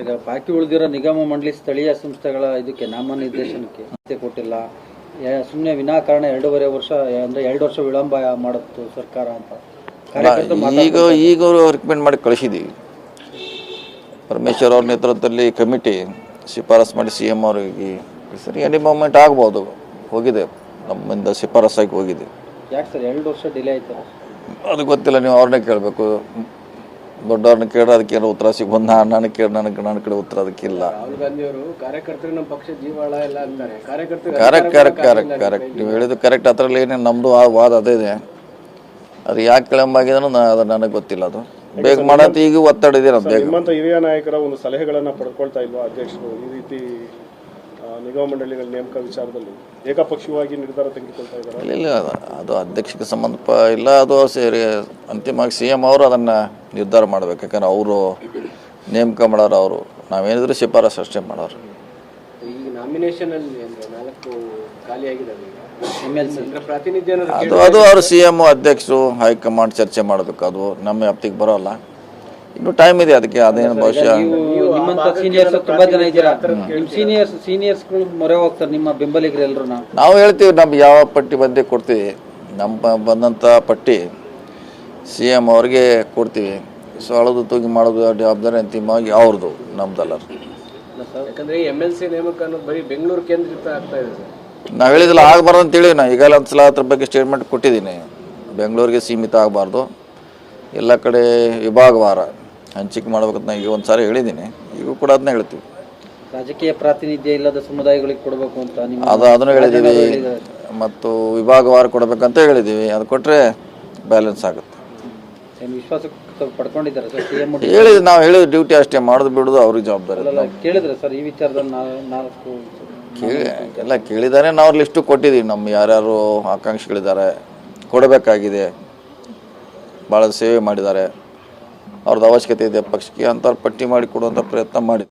ಈಗ ಬಾಕಿ ಉಳಿದಿರೋ ನಿಗಮ ಮಂಡಳಿ ಸ್ಥಳೀಯ ಸಂಸ್ಥೆಗಳ ಇದಕ್ಕೆ ನಾಮನಿರ್ದೇಶನಕ್ಕೆ ಮತ್ತೆ ಕೊಟ್ಟಿಲ್ಲ. ಸುಮ್ಮನೆ ವಿನಾಕಾರಣ ಎರಡೂವರೆ ವರ್ಷ ಅಂದ್ರೆ ಎರಡು ವರ್ಷ ವಿಳಂಬ ಮಾಡುತ್ತು ಸರ್ಕಾರ ಅಂತ. ಈಗ ಈಗ ರೆಕಮೆಂಡ್ ಮಾಡಿ ಕಳಿಸಿದ್ದೀವಿ. ಪರಮೇಶ್ವರ್ ಅವ್ರ ನೇತೃತ್ವದಲ್ಲಿ ಕಮಿಟಿ ಶಿಫಾರಸ್ ಮಾಡಿ ಸಿ ಎಂ ಅವರಿಗೆ ಸರಿ ಎನಿ ಮೂಮೆಂಟ್ ಆಗ್ಬೋದು. ಹೋಗಿದೆ. ನಮ್ಮಿಂದ ಶಿಫಾರಸಾಗಿ ಹೋಗಿದೆ. ಯಾಕೆ ಸರ್ ಎರಡು ವರ್ಷ ಡಿಲೇ ಆಯ್ತು? ಅದು ಗೊತ್ತಿಲ್ಲ ನೀವು ಅವ್ರನ್ನೇ ಕೇಳಬೇಕು. ದೊಡ್ಡವ್ರನ್ನ ಕೇಳಿದ್ರೆ ಅದಕ್ಕೆ ಏನೋ ಉತ್ತರ ಸಿಗ್ಬೋದು ನಾನು ನನ್ನ ಕೇಳಿ ನನಗೆ ನನ್ನ ಕಡೆ ಉತ್ತರ ಅದಕ್ಕಿಲ್ಲ. ರಾಹುಲ್ ಗಾಂಧಿ ಅವರು ಕಾರ್ಯಕರ್ತರು ನಮ್ಮ ಪಕ್ಷ ಜೀವಾಳ ಎಲ್ಲ ಅಂತಾರೆ. ಕಾರ್ಯಕರ್ತರು ಕರೆಕ್ಟ್ ಕರೆಕ್ಟ್ ಕರೆಕ್ಟ್ ಕರೆಕ್ಟ್ ನೀವು ಹೇಳಿದ್ದು ಕರೆಕ್ಟ್ ಅದರಲ್ಲಿ ಏನೇನು ನಮ್ಮದು ಆ ವಾದ ಅದೇ ಇದೆ. ಅದು ಯಾಕೆ ಕ್ಲೇಮ್ ನಾ ಅದು ನನಗೆ ಗೊತ್ತಿಲ್ಲ ಅದು. ಬೇಗ ಮಾಡತ್ತೆ ಈಗ ಒತ್ತಡ ಇದೆ ನಮ್ದು ಬೇಗ. ನಿಮ್ಮಂತ ಹಿರಿಯ ನಾಯಕರ ಒಂದು ಸಲಹೆಗಳನ್ನ ಪಡ್ಕೊಳ್ತಾ ಇಲ್ವಾ ಅಧ್ಯಕ್ಷರು ಈ ರೀತಿ ನಿಗಮ ಮಂಡಳಿಗಳ ನೇಮಕ ವಿಚಾರದಲ್ಲಿ ಏಕಪಕ್ಷೀಯವಾಗಿ ನಿರ್ಧಾರ ತೆಗೆದುಕೊಳ್ತಾ ಇದ್ದಾರೆ? ಇಲ್ಲ ಇಲ್ಲ ಅದು- ಅದು ಅಧ್ಯಕ್ಷಕ್ಕೆ ಸಂಬಂಧಪ ಇಲ್ಲ ಅದು ಸೇರಿ ಅಂತಿಮವಾಗಿ ಸಿ ಎಂ ಅವರು ಅದನ್ನು ನಿರ್ಧಾರ ಮಾಡ್ಬೇಕು. ಯಾಕಂದ್ರೆ ಅವರು ನೇಮಕ ಮಾಡೋರು ಅವರು. ನಾವೇನಿದ್ರು ಶಿಫಾರಸು ಅಷ್ಟೇ ಮಾಡೋರು. ಈಗ ನಾಮಿನೇಷನ್ ಅಲ್ಲಿ ಅಂದ್ರೆ ನಾಲ್ಕು ಅದು ಅದು ಅವರು ಸಿ ಎಂ ಅಧ್ಯಕ್ಷರು ಹೈಕಮಾಂಡ್ ಚರ್ಚೆ ಮಾಡಬೇಕು. ಅದು ನಮ್ಮ ವ್ಯಾಪ್ತಿಗೆ ಬರೋಲ್ಲ. ಇನ್ನು ಟೈಮ್ ಇದೆ ಅದಕ್ಕೆ ಅದೇನು ಬಹುಶಃ ನೀವು ನಿಮ್ಮಂತ ಸೀನಿಯರ್ಸ್ ತುಂಬಾ ಜನ ಇದ್ದೀರಾ? ನಿಮ್ ಸೀನಿಯರ್ಸ್ ಸೀನಿಯರ್ಸ್ಗಳು ಮೊರೆ ಹೋಗ್ತಾರೆ ನಿಮ್ಮ ಬೆಂಬಲಿಗರು ನಾವು ಹೇಳ್ತೀವಿ ನಮ್ಗೆ ಯಾವ ಪಟ್ಟಿ ಬಂದೇ ಕೊಡ್ತೀವಿ. ನಮ್ಮ ಬಂದಂಥ ಪಟ್ಟಿ ಸಿ ಎಂ ಅವ್ರಿಗೆ ಕೊಡ್ತೀವಿ. ಸೊ ಅಳದು ತೂಗಿ ಮಾಡೋದು ಜವಾಬ್ದಾರಿ ಅಂತಿಮವಾಗಿ ಅವ್ರದ್ದು ನಮ್ದಲ್ಲ. ಯಾಕಂದ್ರೆ ಎಂ ಎಲ್ ಸಿ ನೇಮಕ ಅನ್ನೋದು ಬರೀ ಬೆಂಗಳೂರು ಕೇಂದ್ರಿತ ಆಗ್ತಾ ಇದೆ ಸರ್. ನಾವು ಹೇಳಿದಿಲ್ಲ ಆಗಬಾರ್ದು ಅಂತೇಳಿ ನಾ ಈಗಲೇ ಒಂದು ಸಲ ಅದ್ರ ಬಗ್ಗೆ ಸ್ಟೇಟ್ಮೆಂಟ್ ಕೊಟ್ಟಿದ್ದೀನಿ. ಬೆಂಗಳೂರಿಗೆ ಸೀಮಿತ ಆಗಬಾರ್ದು. ಎಲ್ಲ ಕಡೆ ವಿಭಾಗವಾರ. ಹಂಚಿಕೆ ಮಾಡ್ಬೇಕಂತ ನಾ ಈಗ ಒಂದು ಸಾರಿ ಹೇಳಿದ್ದೀನಿ. ಈಗ ಕೂಡ ಅದನ್ನ ಹೇಳ್ತೀವಿ. ರಾಜಕೀಯ ಪ್ರಾತಿನಿಧ್ಯ ಇಲ್ಲದ ಸಮುದಾಯಗಳಿಗೆ ಕೊಡಬೇಕು ಅಂತ ನಿಮ್ಮ ಅದು ಅದನ್ನು ಹೇಳಿದ್ದೀವಿ. ಮತ್ತು ವಿಭಾಗವಾರು ಕೊಡಬೇಕಂತ ಹೇಳಿದ್ದೀವಿ. ಅದು ಕೊಟ್ಟರೆ ಬ್ಯಾಲೆನ್ಸ್ ಆಗುತ್ತೆ. ಏನ್ ವಿಶ್ವಾಸ ಪಡ್ಕೊಂಡಿದ್ದಾರೆ ಸರ್? ಸಿ ಎಂ ಹೇಳಿದ್ ನಾವು ಹೇಳಿದ ಡ್ಯೂಟಿ ಅಷ್ಟೇ. ಮಾಡೋದು ಬಿಡೋದು ಅವ್ರಿಗೆ ಜವಾಬ್ದಾರಿ ಕೇಳಿದ್ರೆ ಸರ್ ಈ ವಿಚಾರದಲ್ಲಿ ನಾ- ನಾಲ್ಕು ಕೇಳಿ ಎಲ್ಲ ಕೇಳಿದ್ದಾರೆ ನಾವು ಲಿಸ್ಟು ಕೊಟ್ಟಿದ್ದೀವಿ ನಮ್ಮ ಯಾರ್ಯಾರು ಆಕಾಂಕ್ಷಿಗಳಿದ್ದಾರೆ. ಕೊಡಬೇಕಾಗಿದೆ. ಭಾಳ ಸೇವೆ ಮಾಡಿದ್ದಾರೆ. ಅವ್ರದ್ದು ಅವಶ್ಯಕತೆ ಇದೆ ಪಕ್ಷಕ್ಕೆ ಅಂಥವ್ರು ಪಟ್ಟಿ ಮಾಡಿ ಕೊಡುವಂಥ ಪ್ರಯತ್ನ ಮಾಡಿ